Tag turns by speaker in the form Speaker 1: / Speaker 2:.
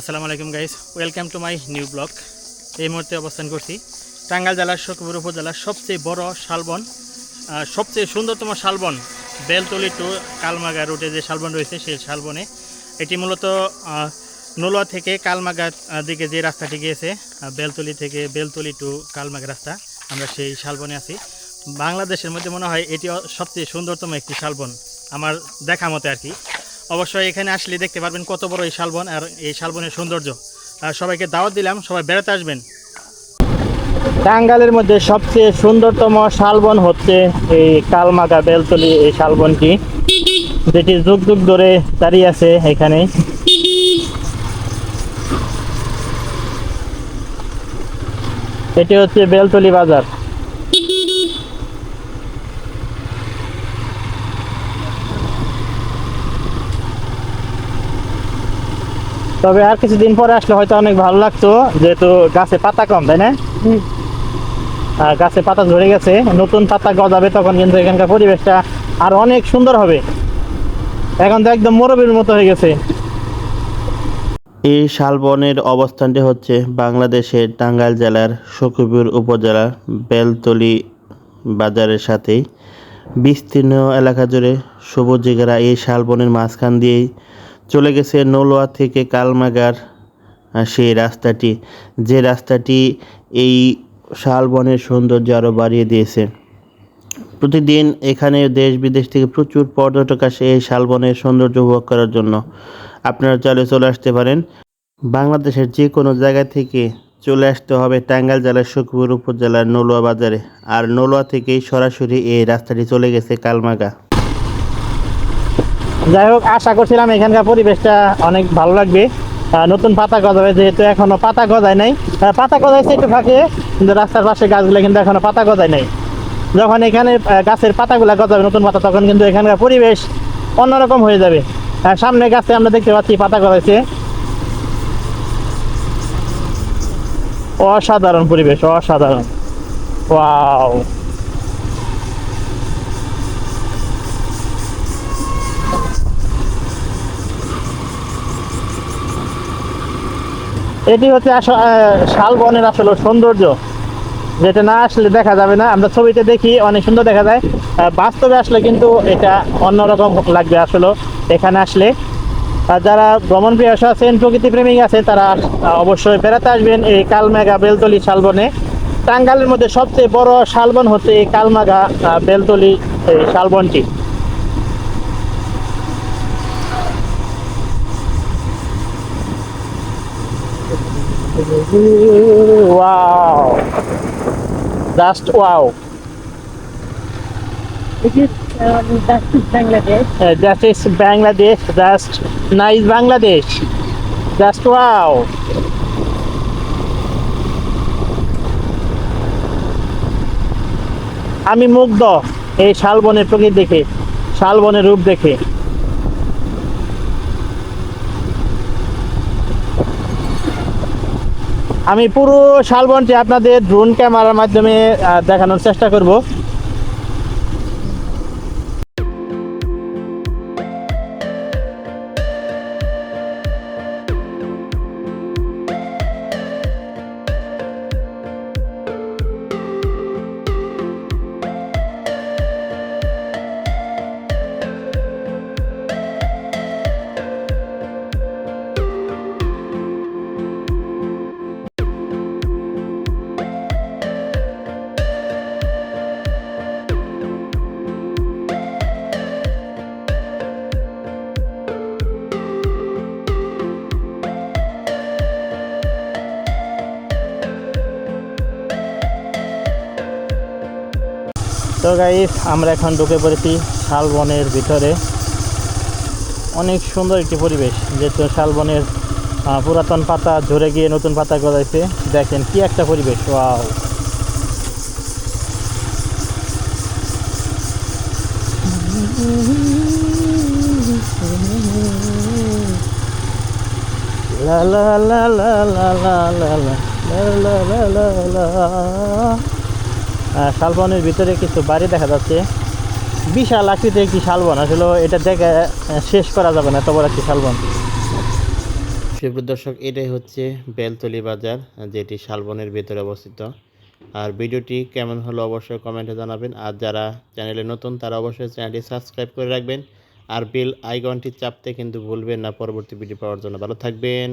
Speaker 1: আসসালামু আলাইকুম guys welcome to my new blog এই মুহূর্তে অবস্থান করছি টাঙ্গাইল জেলার শকুপুর উপজেলার সবচেয়ে বড় শালবন সবচেয়ে সুন্দরতম শালবন বেলতলি টু কালমাগা রুটে যে শালবন রয়েছে, সেই শালবনে। এটি মূলত নলুয়া থেকে কালমাগার দিকে যে রাস্তাটি গিয়েছে বেলতলি থেকে বেলতলি টু কালমাগা রাস্তা, আমরা সেই শালবনে আছি। বাংলাদেশের মধ্যে মনে হয় এটি সবচেয়ে সুন্দরতম একটি শালবন, আমার দেখা মতে আর কি। অবশ্যই এখানে আসলে দেখতে পারবেন কত বড় এই শালবন আর এই শালবনের সৌন্দর্য। আর সবাইকে দাওয়াত দিলাম, সবাই বেড়াতে আসবেন। টাঙ্গালের মধ্যে সবচেয়ে সুন্দরতম শালবন হচ্ছে এই কালমাগা বেলতলি এই শালবনটি। যেটি যুগ যুগ ধরে দাঁড়িয়ে আছে এখানে। এটি হচ্ছে বেলতলি বাজার। তবে আর কিছুদিন পরে আসলে হয়তো অনেক ভালো লাগতো যেহেতু গাছে পাতা কম তাই না? আর গাছে পাতা ঝরে গেছে নতুন পাতা গজাবে তখন কিন্তু এখানকার পরিবেশটা আর অনেক সুন্দর হবে। এখন তো একদম মরবির মতো হয়ে গেছে।
Speaker 2: এই শালবনের অবস্থানটি হচ্ছে বাংলাদেশের টাঙ্গাইল জেলার শকুপুর উপজেলা বেলতলি বাজারের সাথেই। বিস্তীর্ণ এলাকা জুড়ে সবুজ ঘেরা এই শালবনের মাঝখান দিয়েই চলে গেছে নলোয়া থেকে কালমাগার সেই রাস্তাটি। যে রাস্তাটি এই শালবনের সৌন্দর্য আরও বাড়িয়ে দিয়েছে। প্রতিদিন এখানে দেশ বিদেশ থেকে প্রচুর পর্যটক আসে এই শালবনের সৌন্দর্য উপভোগ করার জন্য। আপনারা চাইলে চলে আসতে পারেন। বাংলাদেশের যে কোনো জায়গা থেকে চলে আসতে হবে টাঙ্গাইল জেলার সুখপুর উপজেলার নলুয়া বাজারে। আর নলুয়া থেকেই সরাসরি এই রাস্তাটি চলে গেছে কালমাগা।
Speaker 1: যাই হোক, আশা করছিলাম এখানকার পরিবেশটা অনেক ভালো লাগবে। নতুন পাতা গজাবে, যেহেতু এখনও পাতা গজায় নাই। পাতা গজাইছে একটু ফাঁকে, কিন্তু রাস্তার পাশে গাছগুলো কিন্তু এখনও পাতা গজায় নাই। যখন এখানে গাছের পাতাগুলো গজাবে নতুন পাতা, তখন কিন্তু এখানকার পরিবেশ অন্যরকম হয়ে যাবে। সামনে গাছে আমরা দেখতে পাচ্ছি পাতা গজাইছে। অসাধারণ পরিবেশ, অসাধারণ। ওয়াও। এটি হচ্ছে শালবনের আসলে সৌন্দর্য। যেটা না আসলে দেখা যাবে না। আমরা ছবিতে দেখি অনেক সুন্দর দেখা যায়। বাস্তবে আসলে কিন্তু এটা অন্যরকম লাগবে আসলে এখানে আসলে। আর যারা ভ্রমণ প্রিয় আছেন প্রকৃতি প্রেমিক আছে তারা অবশ্যই বেড়াতে আসবেন এই কালমেঘা বেলতলি শালবনে। টাঙ্গালের মধ্যে সবচেয়ে বড় শালবন হচ্ছে এই কালমাগা আহ, বেলতলি এই শালবনটি।
Speaker 3: Wow
Speaker 1: just wow Bangladesh Bangladesh just nice Bangladesh just wow আমি মুগ্ধ এই শালবনের প্রকৃতি দেখে শালবনের রূপ দেখে। আমি পুরো শালবনটি আপনাদের ড্রোন ক্যামেরার মাধ্যমে দেখানোর চেষ্টা করব। তো গাইস আমরা এখন ঢুকে পড়েছি শালবনের ভিতরে অনেক সুন্দর একটি পরিবেশ যেহেতু শালবনের পুরাতন পাতা ঝরে গিয়ে নতুন পাতা গজাইছে দেখেন কি একটা পরিবেশ ওয়াও লা লা লা লা লা লা লা লা লা শালবনের ভিতরে কিছু বাড়ি দেখা যাচ্ছে। বিশাল আকৃতির একটি শালবন। আসলে এটা দেখে শেষ করা যাবে না, এত বড় একটি শালবন।
Speaker 2: সুপ্রিয় দর্শক, এটাই হচ্ছে বেলতলি বাজার, যেটি শালবনের ভেতরে অবস্থিত। আর ভিডিওটি কেমন হলো অবশ্যই কমেন্টে জানাবেন। আর যারা চ্যানেলে নতুন, তারা অবশ্যই চ্যানেলটি সাবস্ক্রাইব করে রাখবেন। আর বেল আইকনটি চাপতে কিন্তু ভুলবেন না, পরবর্তী ভিডিও পাওয়ার জন্য। ভালো থাকবেন।